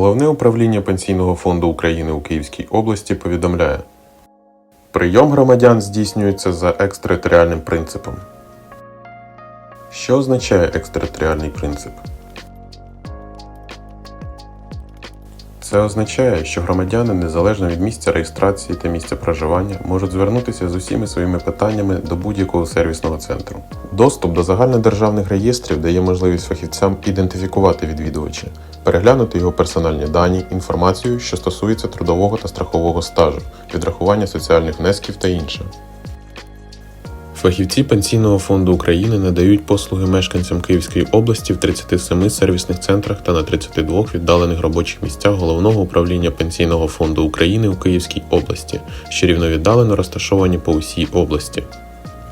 Головне управління Пенсійного фонду України у Київській області повідомляє: Прийом громадян здійснюється за екстериторіальним принципом. Що означає екстериторіальний принцип? Це означає, що громадяни незалежно від місця реєстрації та місця проживання можуть звернутися з усіма своїми питаннями до будь-якого сервісного центру. Доступ до загальнодержавних реєстрів дає можливість фахівцям ідентифікувати відвідувача, переглянути його персональні дані, інформацію, що стосується трудового та страхового стажу, відрахування соціальних внесків та інше. Фахівці Пенсійного фонду України надають послуги мешканцям Київської області в 37 сервісних центрах та на 32 віддалених робочих місцях головного управління Пенсійного фонду України у Київській області, що рівновіддалено розташовані по усій області.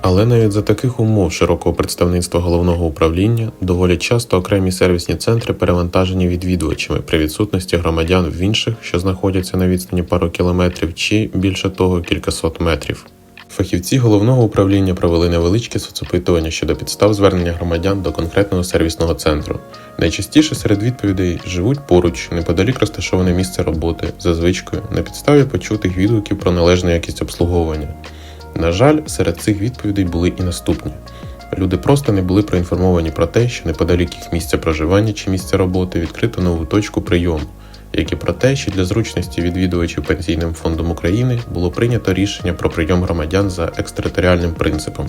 Але навіть за таких умов широкого представництва головного управління доволі часто окремі сервісні центри перевантажені відвідувачами при відсутності громадян в інших, що знаходяться на відстані пару кілометрів чи більше того кількасот метрів. Фахівці головного управління провели невеличке соцопитування щодо підстав звернення громадян до конкретного сервісного центру. Найчастіше серед відповідей живуть поруч, неподалік розташоване місце роботи, за звичкою, на підставі почутих відгуків про належну якість обслуговування. На жаль, серед цих відповідей були і наступні. Люди просто не були проінформовані про те, що неподалік їх місця проживання чи місця роботи відкрито нову точку прийому, як про те, що для зручності відвідувачів Пенсійним фондом України було прийнято рішення про прийом громадян за екстериторіальним принципом.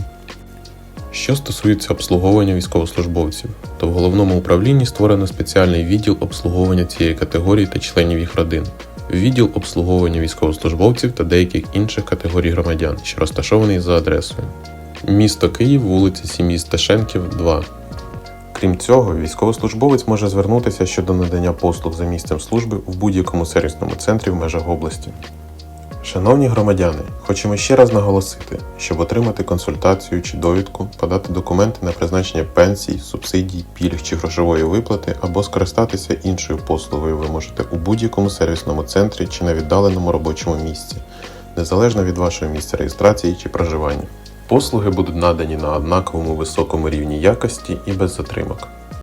Що стосується обслуговування військовослужбовців, то в головному управлінні створено спеціальний відділ обслуговування цієї категорії та членів їх родин, відділ обслуговування військовослужбовців та деяких інших категорій громадян, що розташований за адресою. Місто Київ, вулиця Сім'ї Сташенків, 2. Крім цього, військовослужбовець може звернутися щодо надання послуг за місцем служби в будь-якому сервісному центрі в межах області. Шановні громадяни, хочемо ще раз наголосити, щоб отримати консультацію чи довідку, подати документи на призначення пенсій, субсидій, пільг чи грошової виплати або скористатися іншою послугою ви можете у будь-якому сервісному центрі чи на віддаленому робочому місці, незалежно від вашого місця реєстрації чи проживання. Послуги будуть надані на однаковому високому рівні якості і без затримок.